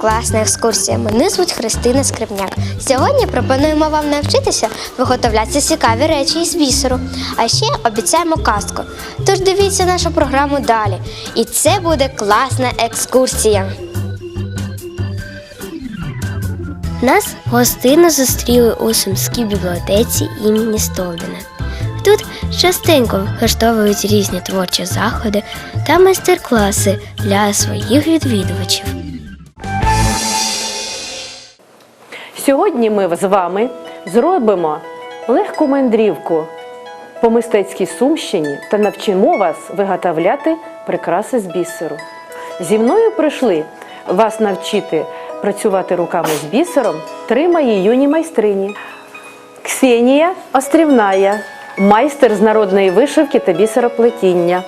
Класна екскурсія. Мене звуть Христина Скрипняк. Сьогодні пропонуємо вам навчитися виготовляти цікаві речі із бісеру. А ще обіцяємо казку. Тож дивіться нашу програму далі. І це буде класна екскурсія. Нас гостинно зустріли у Сумській бібліотеці імені Столбіна. Тут частенько влаштовують різні творчі заходи та майстер-класи для своїх відвідувачів. Сьогодні ми з вами зробимо легку мандрівку по мистецькій Сумщині та навчимо вас виготовляти прикраси з бісеру. Зі мною прийшли вас навчити працювати руками з бісером три мої юні майстрині. Ксенія Острівная, майстер з народної вишивки та бісероплетіння.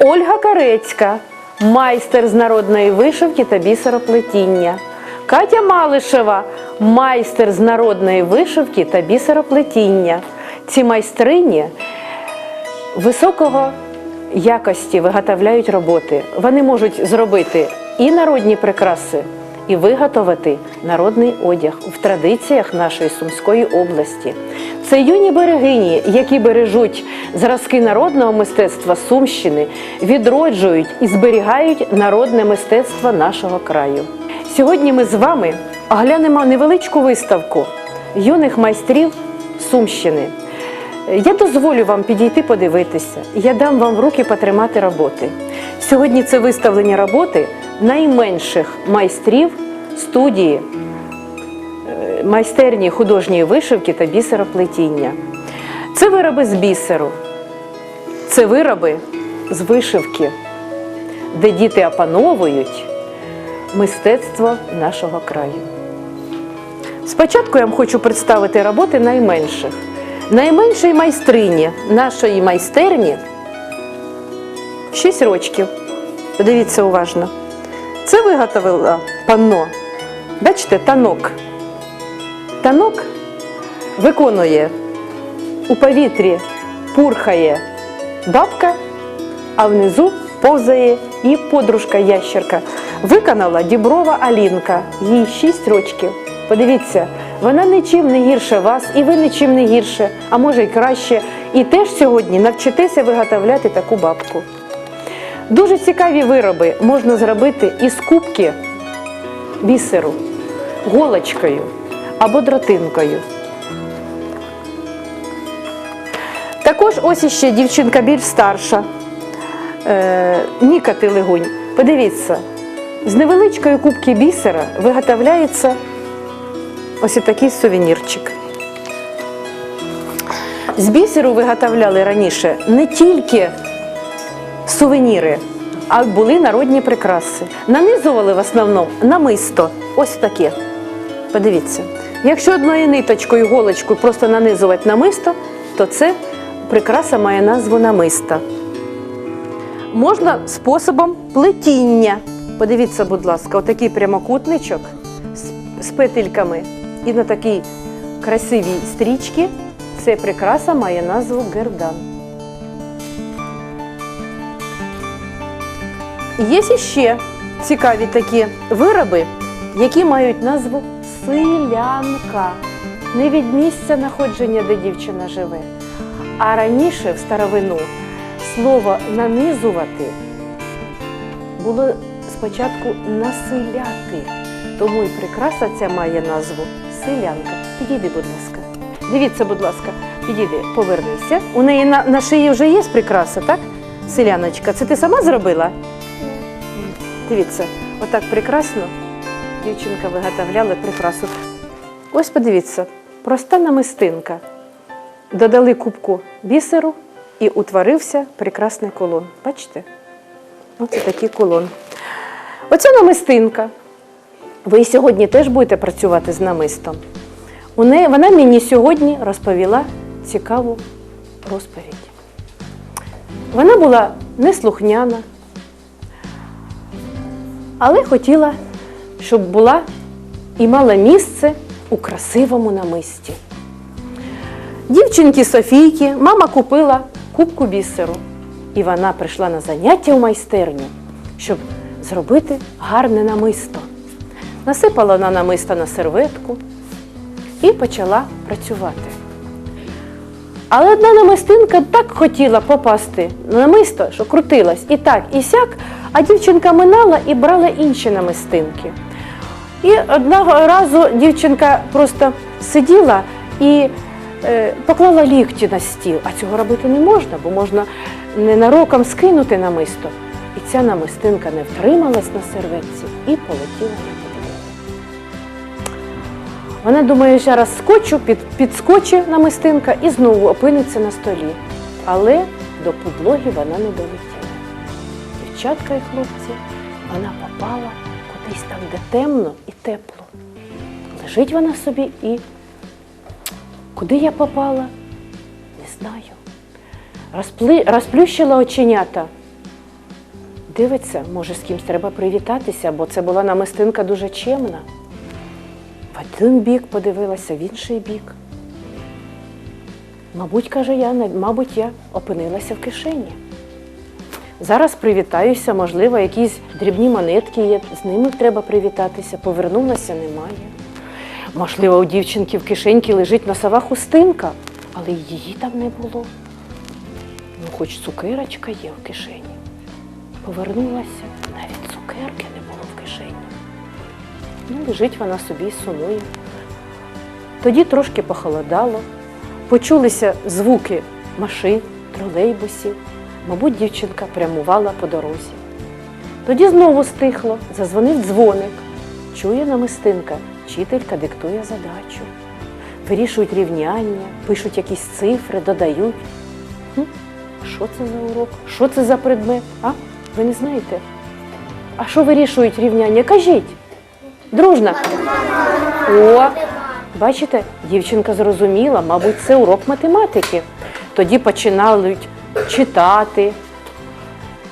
Ольга Карецька, майстер з народної вишивки та бісероплетіння. Катя Малишева, майстер з народної вишивки та бісероплетіння. Ці майстрині високого якості виготовляють роботи. Вони можуть зробити і народні прикраси, і виготовити народний одяг в традиціях нашої Сумської області. Це юні берегині, які бережуть зразки народного мистецтва Сумщини, відроджують і зберігають народне мистецтво нашого краю. Сьогодні ми з вами оглянемо невеличку виставку юних майстрів Сумщини. Я дозволю вам підійти подивитися. Я дам вам в руки потримати роботи. Сьогодні це виставлення роботи найменших майстрів студії е, майстерні художньої вишивки та бісероплетіння. Це вироби з бісеру, це вироби з вишивки, де діти опановують мистецтво нашого краю. Спочатку я вам хочу представити роботи найменших. Найменшій майстрині нашої майстерні 6 рочків. Подивіться уважно. Це виготовила панно. Бачите, танок. Танок виконує у повітрі пурхає бабка, а внизу повзає і подружка ящерка. Виконала Діброва Алінка, їй 6 рочків. Подивіться, вона нічим не гірше вас, і ви нічим не гірше, а може й краще. І теж сьогодні навчитеся виготовляти таку бабку. Дуже цікаві вироби можна зробити із кубки бісеру, голочкою або дротинкою. Також ось іще дівчинка більш старша, е, Ніка Тилигунь. Подивіться, з невеличкої кубки бісера виготовляється ось такий сувенірчик. З бісеру виготовляли раніше не тільки сувеніри, а були народні прикраси. Нанизували в основному намисто. Ось таке. Подивіться. Якщо одною ниточкою, голочкою просто нанизувати намисто, то це прикраса має назву намиста. Можна способом плетіння. Подивіться, будь ласка, отакий прямокутничок з петельками і на такій красивій стрічці. Ця прикраса має назву гердан. Є ще цікаві такі вироби, які мають назву селянка. Не від місця знаходження, де дівчина живе. А раніше, в старовину, слово нанизувати було спочатку населяти. Тому і прикраса ця має назву селянка. Підійди, будь ласка. Дивіться, будь ласка, підійди, повернися. У неї на, на шиї вже є прикраса, так? Селяночка, це ти сама зробила? Дивіться, отак прекрасно дівчинка виготовляла прикрасу. Ось подивіться, проста намистинка. Додали кубку бісеру і утворився прекрасний колон. Бачите? Оце такий колон. Оця намистинка. Ви сьогодні теж будете працювати з намистом. У вона мені сьогодні розповіла цікаву розповідь. Вона була неслухняна, але хотіла, щоб була і мала місце у красивому намисті. Дівчинки Софійки мама купила кубку бісеру, і вона прийшла на заняття в майстерню, щоб зробити гарне намисто. Насипала на намисто на серветку і почала працювати. Але одна намистинка так хотіла попасти на намисто, що крутилась і так, і сяк, а дівчинка минала і брала інші намистинки. І одного разу дівчинка просто сиділа і е, поклала лікті на стіл, а цього робити не можна, бо можна ненароком скинути намисто. І ця намистинка не втрималась на серветці і полетіла. Вона думає, зараз скочу, під, підскочить намистинка і знову опиниться на столі. Але до підлоги вона не долетіла. Дівчатка і хлопці, вона попала кудись там, де темно і тепло. Лежить вона собі і куди я попала? Не знаю. Розпли... Розплющила оченята. Дивиться, може, з кимсь треба привітатися, бо це була намистинка дуже чемна. В один бік подивилася, в інший бік. Мабуть, каже я, мабуть, я опинилася в кишені. Зараз привітаюся, можливо, якісь дрібні монетки є, з ними треба привітатися. Повернулася, немає. Можливо, у дівчинки в кишеньці лежить носова хустинка, але її там не було. Ну, хоч цукерочка є в кишені. Повернулася, навіть цукерки не було в кишені. Ну, лежить вона собі сумує. Тоді трошки похолодало, почулися звуки машин, тролейбусів. Мабуть, дівчинка прямувала по дорозі. Тоді знову стихло, зазвонив дзвоник. Чує намистинка, вчителька диктує задачу. Вирішують рівняння, пишуть якісь цифри, додають. Хм, що це за урок? Що це за предмет? А? Ви не знаєте? А що вирішують рівняння? Кажіть. Дружно. О, бачите, дівчинка зрозуміла, мабуть, це урок математики. Тоді починають читати,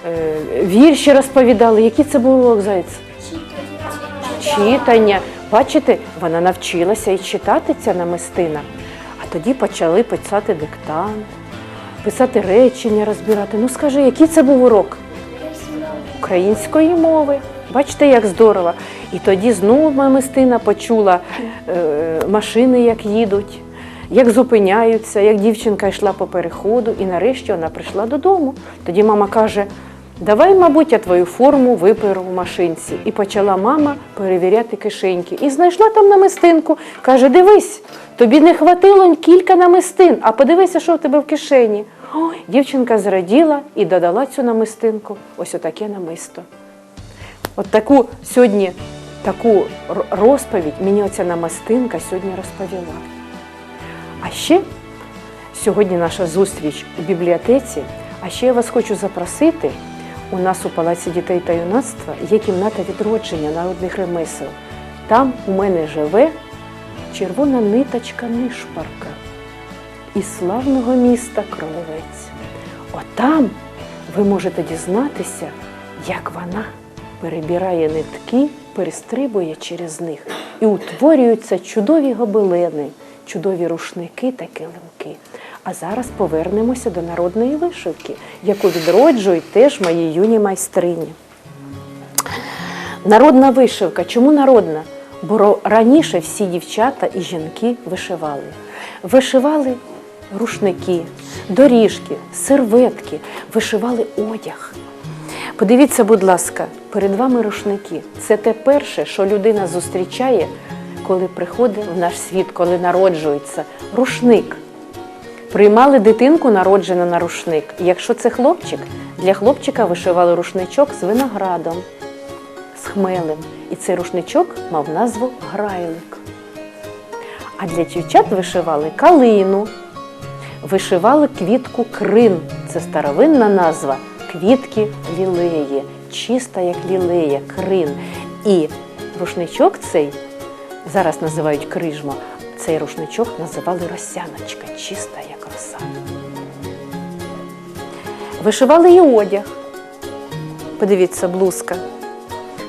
е, вірші розповідали. Який це був урок зайць? Читання. Бачите, вона навчилася і читати ця намистина. А тоді почали писати диктант, писати речення, розбирати. Ну скажи, який це був урок? Української мови. Бачите, як здорово. І тоді знову мамистина почула е, машини, як їдуть, як зупиняються, як дівчинка йшла по переходу, і нарешті вона прийшла додому. Тоді мама каже: Давай, мабуть, я твою форму виперу в машинці. І почала мама перевіряти кишеньки. І знайшла там намистинку. Каже: Дивись, тобі не хватило кілька намистин, а подивися, що в тебе в кишені. Ой, дівчинка зраділа і додала цю намистинку. Ось отаке намисто. От таку сьогодні таку розповідь мені оця намастинка сьогодні розповіла. А ще сьогодні наша зустріч у бібліотеці. А ще я вас хочу запросити. У нас у Палаці дітей та юнацтва є кімната відродження народних ремесел. Там у мене живе червона ниточка нишпарка із славного міста Кролевець. Отам ви можете дізнатися, як вона перебирає нитки, перестрибує через них і утворюються чудові гобелени, чудові рушники та килимки. А зараз повернемося до народної вишивки, яку відроджують теж мої юні майстрині. Народна вишивка. Чому народна? Бо раніше всі дівчата і жінки вишивали. Вишивали рушники, доріжки, серветки, вишивали одяг. Подивіться, будь ласка, перед вами рушники. Це те перше, що людина зустрічає, коли приходить в наш світ, коли народжується. Рушник. Приймали дитинку, народжену на рушник. Якщо це хлопчик, для хлопчика вишивали рушничок з виноградом, з хмелем. І цей рушничок мав назву грайлик. А для дівчат вишивали калину, вишивали квітку крин. Це старовинна назва квітки лілеї, чиста як лілея, крин. І рушничок цей зараз називають крижма. Цей рушничок називали росяночка, чиста як роса. Вишивали і одяг. Подивіться, блузка.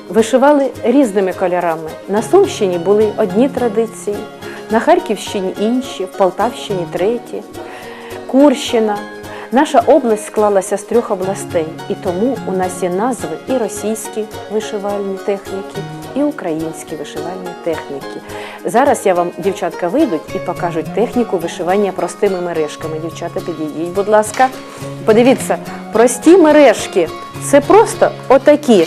Вишивали різними кольорами. На Сумщині були одні традиції, на Харківщині інші, в Полтавщині треті, Курщина. Наша область склалася з трьох областей, і тому у нас є назви і російські вишивальні техніки, і українські вишивальні техніки. Зараз я вам, дівчатка, вийдуть і покажуть техніку вишивання простими мережками. Дівчата, підійдіть, будь ласка. Подивіться, прості мережки це просто отакі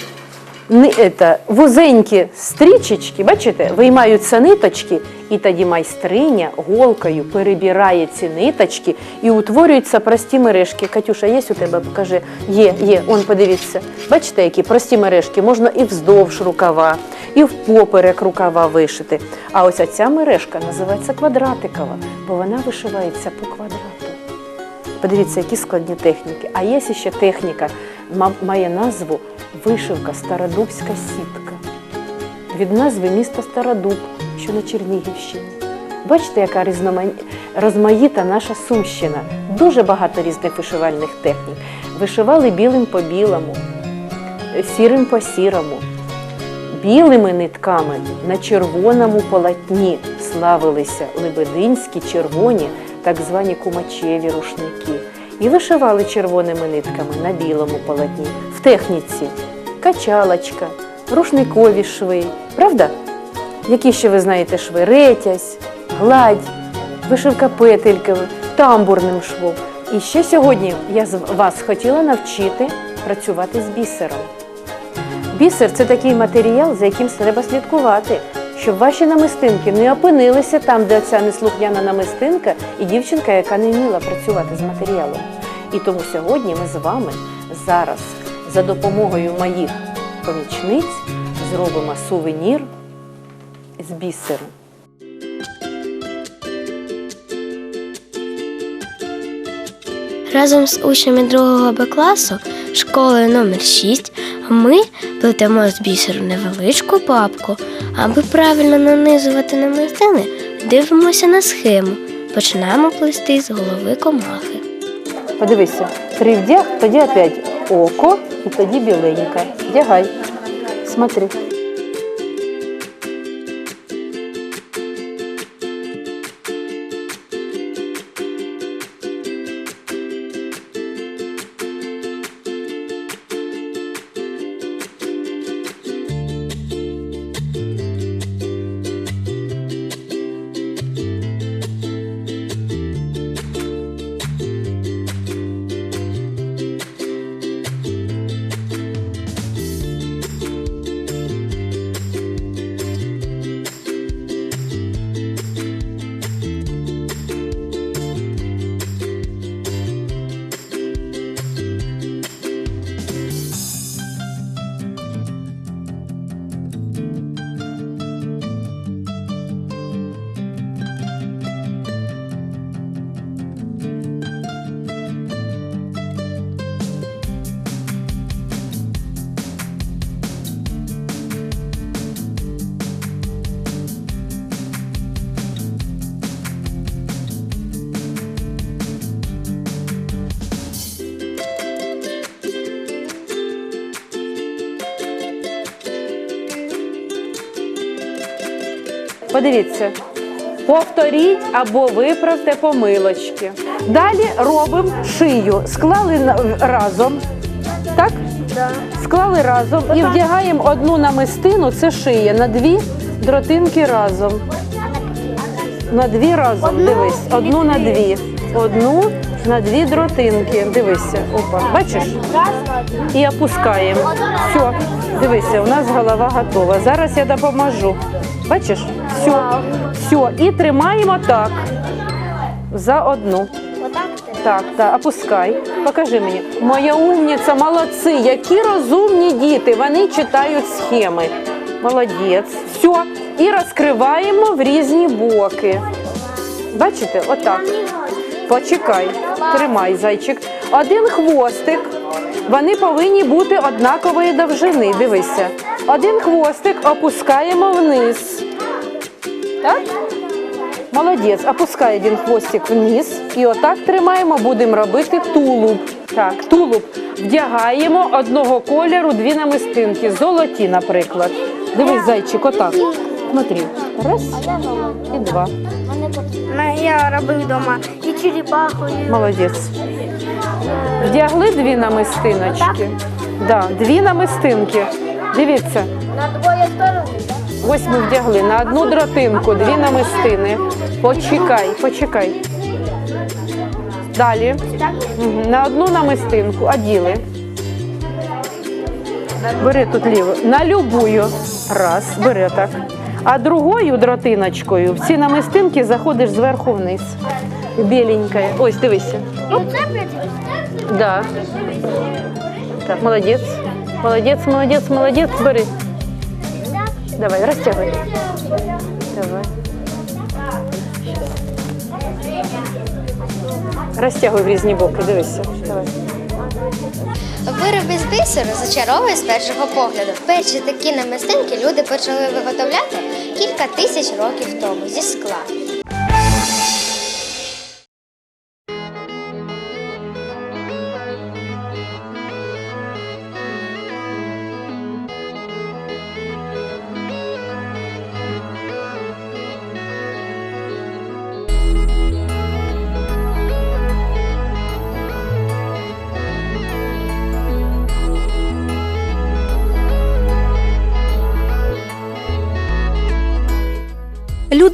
это, вузенькі стрічечки, бачите, виймаються ниточки, і тоді майстриня голкою перебирає ці ниточки і утворюються прості мережки. Катюша, є у тебе? Покажи. Є, є, он подивіться. Бачите, які прості мережки можна і вздовж рукава, і впоперек рукава вишити. А ось ця мережка називається квадратикова, бо вона вишивається по квадрату. Подивіться, які складні техніки. А є ще техніка, має назву вишивка Стародубська сітка. Від назви міста Стародуб, що на Чернігівщині. Бачите, яка розмаїта наша Сумщина. Дуже багато різних вишивальних технік. Вишивали білим по білому, сірим по сірому, білими нитками на червоному полотні славилися лебединські червоні, так звані кумачеві рушники. І вишивали червоними нитками на білому полотні. В техніці качалочка, рушникові шви. Правда? Які ще ви знаєте шви? Ретязь, гладь, вишивка петельками, тамбурним швом. І ще сьогодні я вас хотіла навчити працювати з бісером. Бісер це такий матеріал, за яким треба слідкувати, щоб ваші намистинки не опинилися там, де ця неслухняна намистинка і дівчинка, яка не вміла працювати з матеріалом. І тому сьогодні ми з вами зараз за допомогою моїх помічниць зробимо сувенір з бісеру. Разом з учнями 2 Б класу школи номер 6 ми плетемо з бісеру невеличку папку. Аби правильно нанизувати намистини, дивимося на схему. Починаємо плести з голови комахи. Подивися, три вдяг, тоді опять око і тоді біленька. Вдягай. Смотри. Подивіться. Повторіть або виправте помилочки. Далі робимо шию. Склали разом. Так? Склали разом і вдягаємо одну намистину, це шия, на дві дротинки разом. На дві разом, дивись. Одну на дві. Одну на дві дротинки. Дивися. Опа. Бачиш? І опускаємо. Все, дивися, у нас голова готова. Зараз я допоможу. Бачиш? Все. Все. І тримаємо так. За одну. Так, так, опускай. Покажи мені. Моя умниця, молодці, які розумні діти. Вони читають схеми. Молодець. Все. І розкриваємо в різні боки. Бачите? Отак. Почекай, тримай, зайчик. Один хвостик. Вони повинні бути однакової довжини. Дивися. Один хвостик опускаємо вниз. Так? Молодець. Опускай один хвостик вниз. І отак тримаємо, будемо робити тулуб. Так, тулуб. Вдягаємо одного кольору дві намистинки. Золоті, наприклад. Дивись, зайчик, отак. Смотри. Раз і два. Я робив вдома і черепаху, Молодець. Вдягли дві намистиночки. Да, дві намистинки. Дивіться. На двоє сторон. Ось ми вдягли на одну дротинку, дві намистини. Почекай, почекай. Далі. На одну намистинку оділи. Бери тут ліву. На любую. Раз, бери так. А другою дротиночкою в ці намистинки заходиш зверху вниз. Біленька. Ось, дивися. Да. Так, молодець. Молодець, молодець, молодець. Бери. Давай, розтягуй. Давай. Розтягуй в різні боки, дивися. Давай. Вироби з бісеру зачаровує з першого погляду. Перші такі намистинки люди почали виготовляти кілька тисяч років тому зі скла.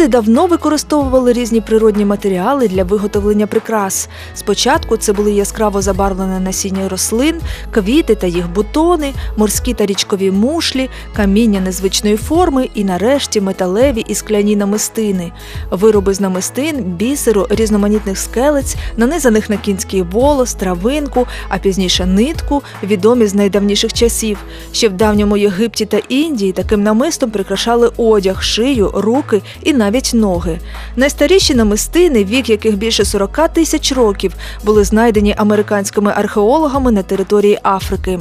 Давно використовували різні природні матеріали для виготовлення прикрас. Спочатку це були яскраво забарвлене насіння рослин, квіти та їх бутони, морські та річкові мушлі, каміння незвичної форми і нарешті металеві і скляні намистини. Вироби з намистин, бісеру, різноманітних скелець, нанизаних на кінський волос, травинку, а пізніше нитку, відомі з найдавніших часів. Ще в давньому Єгипті та Індії таким намистом прикрашали одяг, шию, руки і навіть ноги. Найстаріші намистини, вік яких більше 40 тисяч років, були знайдені американськими археологами на території Африки.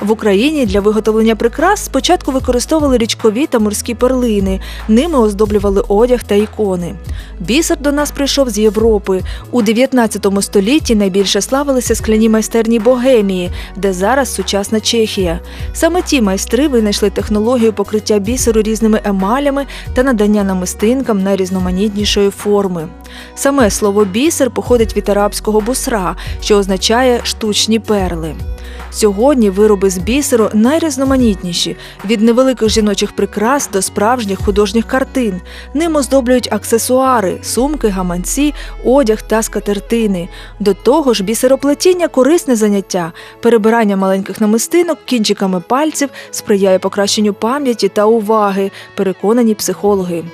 В Україні для виготовлення прикрас спочатку використовували річкові та морські перлини. Ними оздоблювали одяг та ікони. Бісер до нас прийшов з Європи. У 19 столітті найбільше славилися скляні майстерні Богемії, де зараз сучасна Чехія. Саме ті майстри винайшли технологію покриття бісеру різними емалями та надання намистинкам найрізноманітнішої форми. Саме слово бісер походить від арабського бусра, що означає штучні перли. Сьогодні вироби з бісеру найрізноманітніші від невеликих жіночих прикрас до справжніх художніх картин. Ним оздоблюють аксесуари, сумки, гаманці, одяг та скатертини. До того ж, бісероплетіння корисне заняття. Перебирання маленьких намистинок кінчиками пальців сприяє покращенню пам'яті та уваги, переконані психологи.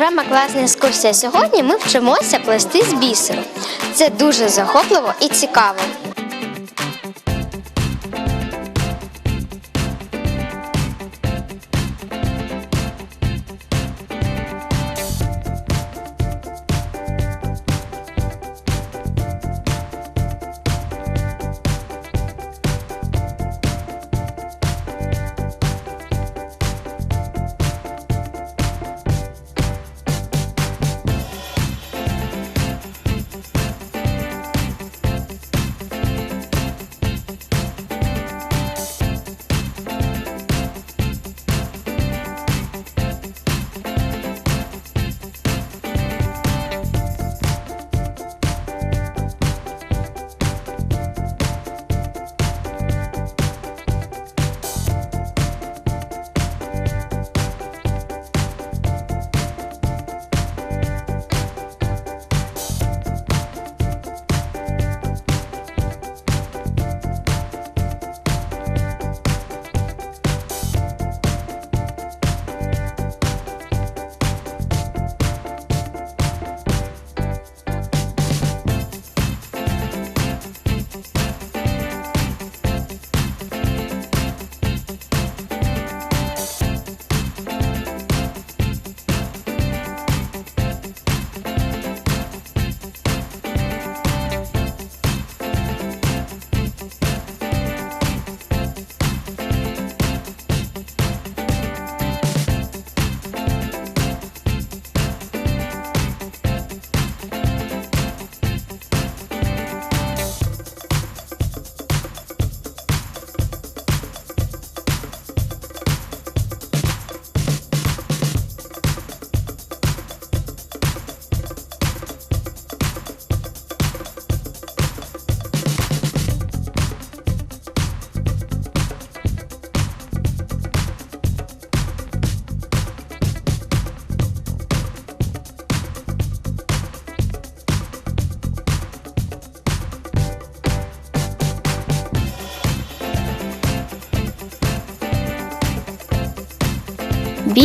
Програма Класна екскурсія. Сьогодні ми вчимося плести з бісеру. Це дуже захопливо і цікаво.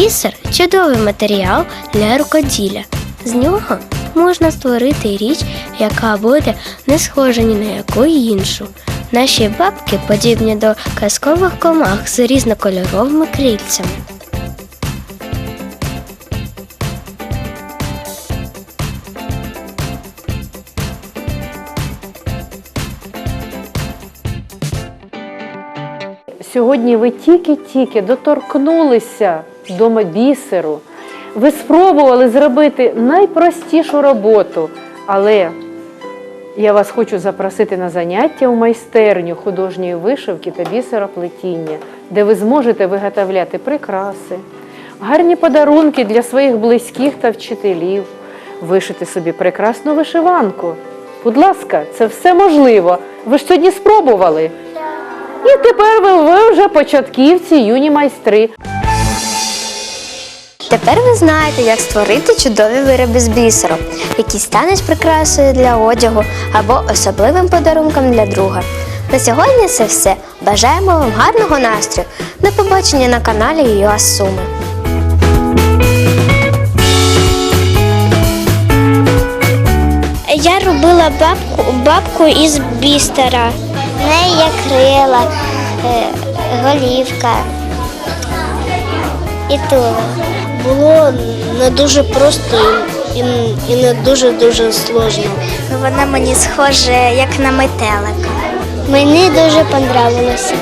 Бісер чудовий матеріал для рукоділля. З нього можна створити річ, яка буде не схожа ні на яку іншу. Наші бабки подібні до казкових комах з різнокольоровими крильцями. Сьогодні ви тільки-тільки доторкнулися до бісеру. Ви спробували зробити найпростішу роботу, але я вас хочу запросити на заняття у майстерню художньої вишивки та бісероплетіння, де ви зможете виготовляти прикраси, гарні подарунки для своїх близьких та вчителів, вишити собі прекрасну вишиванку. Будь ласка, це все можливо. Ви ж сьогодні спробували. І тепер ви, ви вже початківці, юні майстри. Тепер ви знаєте, як створити чудові вироби з бісеру, які стануть прикрасою для одягу або особливим подарунком для друга. На сьогодні це все. Бажаємо вам гарного настрою. До побачення на каналі ЮА Суми. Я робила бабку, бабку із бістера. В неї є крила, е, голівка і туло. Було не дуже просто і, і не дуже-дуже сложно. Вона мені схожа як на метелик. Мені дуже понравилося.